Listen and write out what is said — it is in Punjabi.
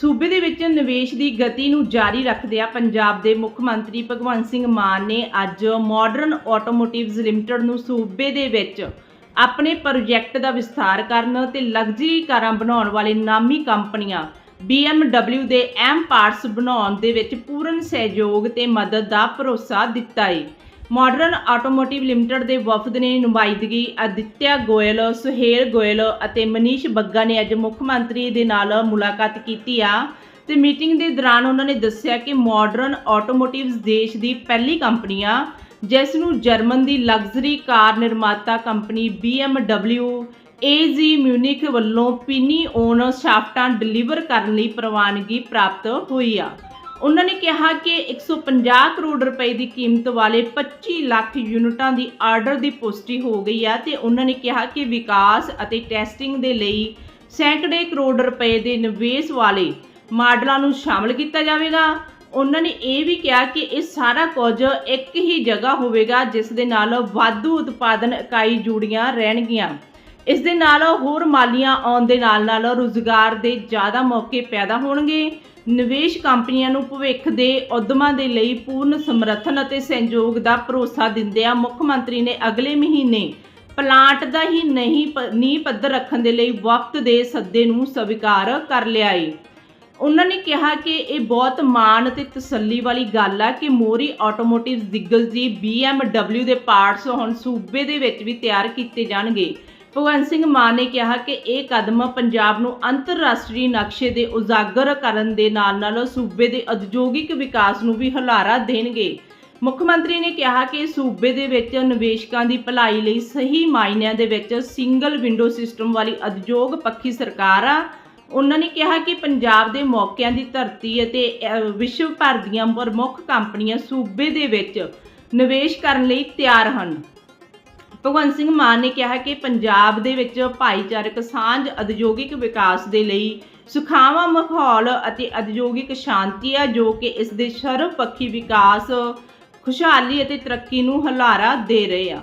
ਸੂਬੇ ਦੇ ਵਿੱਚ ਨਿਵੇਸ਼ ਦੀ ਗਤੀ ਨੂੰ ਜਾਰੀ ਰੱਖਦਿਆਂ ਪੰਜਾਬ ਦੇ ਮੁੱਖ ਮੰਤਰੀ ਭਗਵੰਤ ਸਿੰਘ ਮਾਨ ਨੇ ਅੱਜ ਮਾਡਰਨ ਆਟੋਮੋਟਿਵਜ਼ ਲਿਮਟਿਡ ਨੂੰ ਸੂਬੇ ਦੇ ਵਿੱਚ ਆਪਣੇ ਪ੍ਰੋਜੈਕਟ ਦਾ ਵਿਸਥਾਰ ਕਰਨ ਤੇ ਲਗਜ਼ਰੀ ਕਾਰਾਂ ਬਣਾਉਣ ਵਾਲੇ ਨਾਮੀ ਕੰਪਨੀਆਂ BMW ਦੇ ਐਮ ਪਾਰਟਸ ਬਣਾਉਣ ਦੇ ਵਿੱਚ ਪੂਰਨ ਸਹਿਯੋਗ ਤੇ ਮਦਦ ਦਾ ਭਰੋਸਾ ਦਿੱਤਾ ਹੈ ਮਾਡਰਨ ਆਟੋਮੋਟਿਵ ਲਿਮਟਿਡ ਦੇ ਵਫਦ ਨੇ ਨੁਮਾਇੰਦਗੀ ਅਦਿੱਤਿਆ ਗੋਇਲ, ਸੁਹੇਲ ਗੋਇਲ ਅਤੇ ਮਨੀਸ਼ ਬੱਗਾ ਨੇ ਅੱਜ ਮੁੱਖ ਮੰਤਰੀ ਦੇ ਨਾਲ ਮੁਲਾਕਾਤ ਕੀਤੀ ਆ। ਤੇ ਮੀਟਿੰਗ ਦੇ ਦੌਰਾਨ ਉਹਨਾਂ ਨੇ ਦੱਸਿਆ ਕਿ ਮਾਡਰਨ ਆਟੋਮੋਟਿਵਸ ਦੇਸ਼ ਦੀ ਪਹਿਲੀ ਕੰਪਨੀ ਆ, ਜਿਸ ਨੂੰ ਜਰਮਨ ਦੀ ਲਗਜ਼ਰੀ ਕਾਰ ਨਿਰਮਾਤਾ ਕੰਪਨੀ BMW AG ਮਿਊਨਿਕ ਵੱਲੋਂ ਪਿਨੀ ਓਨ ਸ਼ਾਫਟਾਂ ਡਿਲੀਵਰ ਕਰਨ ਲਈ ਪ੍ਰਵਾਨਗੀ ਪ੍ਰਾਪਤ ਹੋਈ ਆ। ਉਹਨਾਂ ਨੇ ਕਿਹਾ ਕਿ 150 ਕਰੋੜ ਰੁਪਏ ਦੀ ਕੀਮਤ ਵਾਲੇ 25 ਲੱਖ ਯੂਨਿਟਾਂ ਦੀ ਆਰਡਰ ਦੀ ਪੁਸ਼ਟੀ ਹੋ ਗਈ ਆ ਤੇ ਉਹਨਾਂ ਨੇ ਕਿਹਾ ਕਿ ਵਿਕਾਸ ਅਤੇ ਟੈਸਟਿੰਗ ਦੇ ਲਈ ਸੈਂਕੜੇ ਕਰੋੜ ਰੁਪਏ ਦੇ ਨਿਵੇਸ਼ ਵਾਲੇ ਮਾਡਲਾਂ ਨੂੰ ਸ਼ਾਮਲ ਕੀਤਾ ਜਾਵੇਗਾ। ਉਹਨਾਂ ਨੇ ਇਹ ਵੀ ਕਿਹਾ ਕਿ ਇਹ ਸਾਰਾ ਕੁਝ ਇੱਕ ਹੀ ਜਗ੍ਹਾ ਹੋਵੇਗਾ ਜਿਸ ਦੇ ਨਾਲ ਵਾਧੂ ਉਤਪਾਦਨ ਇਕਾਈ ਜੁੜੀਆਂ ਰਹਿਣਗੀਆਂ। ਇਸ ਦੇ ਨਾਲ ਹੋਰ ਮਾਲੀਆਂ ਆਉਣ ਦੇ ਨਾਲ ਨਾਲ ਰੁਜ਼ਗਾਰ ਦੇ ਜ਼ਿਆਦਾ ਮੌਕੇ ਪੈਦਾ ਹੋਣਗੇ। ਨਿਵੇਸ਼ ਕੰਪਨੀਆਂ ਨੂੰ ਭਵਿੱਖ ਦੇ ਉਦਮਾਂ ਦੇ ਲਈ ਪੂਰਨ ਸਮਰਥਨ ਅਤੇ ਸਹਿਯੋਗ ਦਾ ਭਰੋਸਾ ਦਿੰਦਿਆਂ ਮੁੱਖ ਮੰਤਰੀ ਨੇ ਅਗਲੇ ਮਹੀਨੇ ਪਲਾਂਟ ਦਾ ਹੀ ਨਹੀਂ ਨੀਂਹ ਪੱਧਰ ਰੱਖਣ ਦੇ ਲਈ ਵਕਤ ਦੇ ਸੱਦੇ ਨੂੰ ਸਵੀਕਾਰ ਕਰ ਲਿਆ ਏ। ਉਹਨਾਂ ਨੇ ਕਿਹਾ ਕਿ ਇਹ ਬਹੁਤ ਮਾਣ ਤੇ ਤਸੱਲੀ ਵਾਲੀ ਗੱਲ ਆ ਕਿ ਮੋਰੀ ਆਟੋਮੋਟਿਵ ਦਿੱਗਜ ਦੀ BMW ਦੇ ਪਾਰਟਸ ਹੁਣ ਸੂਬੇ ਦੇ ਵਿੱਚ ਵੀ ਤਿਆਰ ਕੀਤੇ ਜਾਣਗੇ। ਭਗਵੰਤ ਸਿੰਘ ਮਾਨ ਨੇ ਕਿਹਾ ਕਿ ਇਹ ਕਦਮ ਪੰਜਾਬ ਨੂੰ ਅੰਤਰਰਾਸ਼ਟਰੀ ਨਕਸ਼ੇ ਦੇ ਉਜਾਗਰ ਕਰਨ ਦੇ ਨਾਲ-ਨਾਲ ਸੂਬੇ ਦੇ ਉਦਯੋਗਿਕ ਵਿਕਾਸ ਨੂੰ ਵੀ ਹੁਲਾਰਾ ਦੇਣਗੇ। ਮੁੱਖ ਮੰਤਰੀ ਨੇ ਕਿਹਾ ਕਿ ਸੂਬੇ ਦੇ ਵਿੱਚ ਨਿਵੇਸ਼ਕਾਂ ਦੀ ਭਲਾਈ ਲਈ ਸਹੀ ਮਾਇਨਿਆਂ ਦੇ ਵਿੱਚ ਸਿੰਗਲ ਵਿੰਡੋ ਸਿਸਟਮ ਵਾਲੀ ਉਦਯੋਗ ਪੱਖੀ ਸਰਕਾਰ ਆ। ਉਹਨਾਂ ਨੇ ਕਿਹਾ ਕਿ ਪੰਜਾਬ ਦੇ ਮੌਕਿਆਂ ਦੀ ਧਰਤੀ ਅਤੇ ਵਿਸ਼ਵ ਭਰ ਦੀਆਂ ਪ੍ਰਮੁੱਖ ਕੰਪਨੀਆਂ ਸੂਬੇ ਦੇ ਵਿੱਚ ਨਿਵੇਸ਼ ਕਰਨ ਲਈ ਤਿਆਰ ਹਨ। ਭਗਵੰਤ ਸਿੰਘ ਮਾਨ ਨੇ ਕਿਹਾ ਕਿ ਪੰਜਾਬ ਦੇ ਵਿੱਚ ਭਾਈਚਾਰਕ, ਸਾਂਝ, ਉਦਯੋਗਿਕ ਵਿਕਾਸ ਦੇ ਲਈ ਸੁਖਾਵਾਂ, ਮਾਹੌਲ ਅਤੇ ਉਦਯੋਗਿਕ ਸ਼ਾਂਤੀ ਹੈ ਜੋ ਕਿ ਇਸ ਦੇ ਸਰਵਪੱਖੀ ਵਿਕਾਸ, ਖੁਸ਼ਹਾਲੀ ਅਤੇ ਤਰੱਕੀ ਨੂੰ ਹੁਲਾਰਾ ਦੇ ਰਹੇ ਆ।